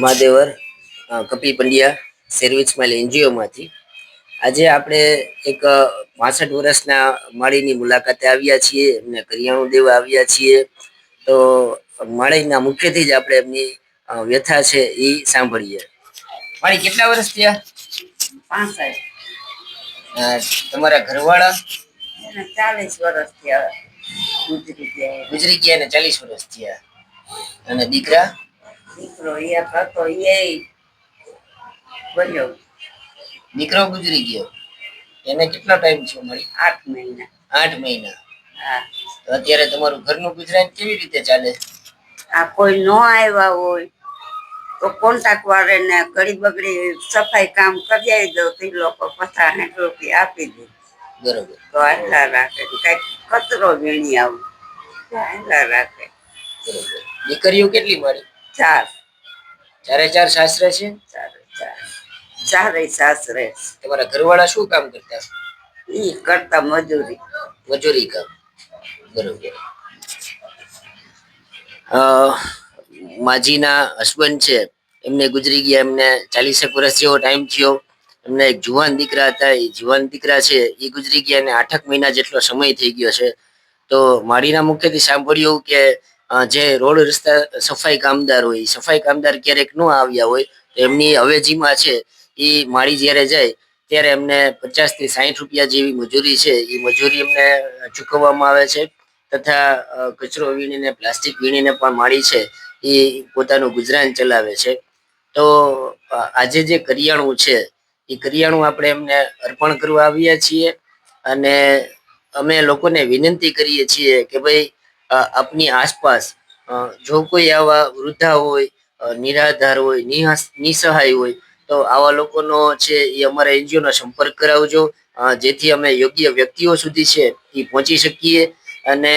મહાદેવર કપિલ પંડ્યા સેરવી સ્માઇલ એનજીઓમાંથી આજે આપણે એક પાસઠ વર્ષના માળીની મુલાકાતે આવ્યા છીએ એમને કરિયાણું દેવા આવ્યા છીએ. તો માળીના મુખ્યથી જ આપણે એમની વ્યથા છે એ સાંભળીએ. માળી કેટલા વર્ષ થયા? પાસઠ તમારા ઘરવાળા? ચાલીસ વર્ષ થયા. ગુજરી ગયા ગુજરી ગયા ને ચાલીસ વર્ષ થયા. અને દીકરા? દીકરો એક હતો એ બોલ્યો દીકરો ગુજરી ગયો. એને કેટલો ટાઈમ છે મળી આઠ મહિના. આઠ મહિના. હા. તો અત્યારે તમારું ઘરનું ગુજરાન કેવી રીતે ચાલે? આ કોઈ ન આવ્યા હોય તો કોન્ટ્રાક્ટ વાળાને ઘડી બગડી સફાઈ કામ કરી દો તે લોકો પચાસ સાઠ રૂપિયા આપી દે. બરોબર. તો આટલા રાખે. કંઈક કચરો વીણી આવું. આટલા રાખે. બરોબર. દીકરીઓ કેટલી મળી ચાર. ચારે ચાર સાસરે છે? ચારે ચાર. ચારે સાસરે તમારા ઘરવાળા શું કામ કરતા ઈ કરતા મજૂરી. મજૂરી કામ. બરોબર. માજીના હસબન્ડ છે. એમને ગુજરી ગયા એમને ચાલીસેક વર્ષ જેવો ટાઈમ થયો. એમને એક જુવાન દીકરા હતા. એ જુવાન દીકરા છે. એ ગુજરી ગયા અને આઠક મહિના જેટલો સમય થઈ ગયો છે. તો માળીના મુખ્યથી સાંભળ્યું કે જે રોડ રસ્તા સફાઈ કામદાર હોય, સફાઈ કામદાર ક્યારેક ન આવ્યા હોય, તો એમની અવેજીમાં છે એ માળી જ્યારે જાય, ત્યારે એમને પચાસથી સાહીઠ રૂપિયા જેવી મજૂરી છે એ મજૂરી એમને ચૂકવવામાં આવે છે, તથા કચરો વીણીને, પ્લાસ્ટિક વીણીને પણ માળી છે એ પોતાનું ગુજરાન ચલાવે છે. તો આજે જે કરિયાણું છે એ કરિયાણું આપણે એમને અર્પણ કરવા આવ્યા છીએ, અને અમે લોકોને વિનંતી કરીએ છીએ કે ભાઈ આપની આસપાસ જો કોઈ આવા વૃદ્ધા હોય નિરાધાર હોય નિસહાય હોય, તો આવા લોકોનો છે એ અમારા એનજીઓનો સંપર્ક કરાવજો. જેથી અમે યોગ્ય વ્યક્તિઓ સુધી છે એ પહોંચી શકીએ. અને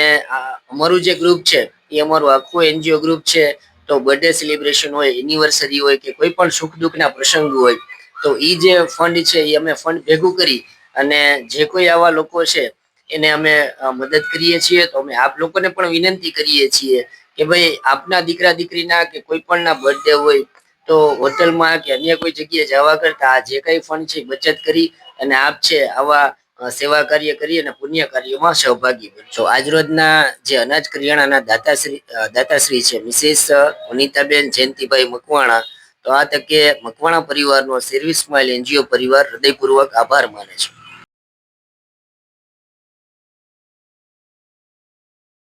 અમારું જે ગ્રુપ છે, એ અમારું આખું એનજીઓ ગ્રુપ છે, તો બર્થડે સેલિબ્રેશન હોય, એનિવર્સરી હોય કે કોઈ પણ સુખ દુઃખના પ્રસંગ હોય, તો એ જે ફંડ છે એ અમે ફંડ ભેગું કરી અને જે કોઈ આવા લોકો છે એને અમે મદદ કરીએ છીએ. તો અમે આપ લોકોને પણ વિનંતી કરીએ છીએ કે ભાઈ, આપના દીકરા દીકરીના કે કોઈ પણના બર્થડે હોય તો હોટલમાં કે અન્ય કોઈ જગ્યાએ જવા કરતા જે કઈ ફંડ છે બચત કરી અને આપ છે આવા સેવા કાર્ય કરી અને પુણ્ય કાર્યમાં સહભાગી બનશો આજરોજના જે અનાજ કરિયાણાના દાતાશ્રી દાતાશ્રી છે, મિસેસ વનિતાબેન જયંતિભાઈ મકવાણા, તો આ તકે મકવાણા પરિવારનો સર્વિસ સ્માઇલ એનજીઓ પરિવાર હૃદયપૂર્વક આભાર માને છે.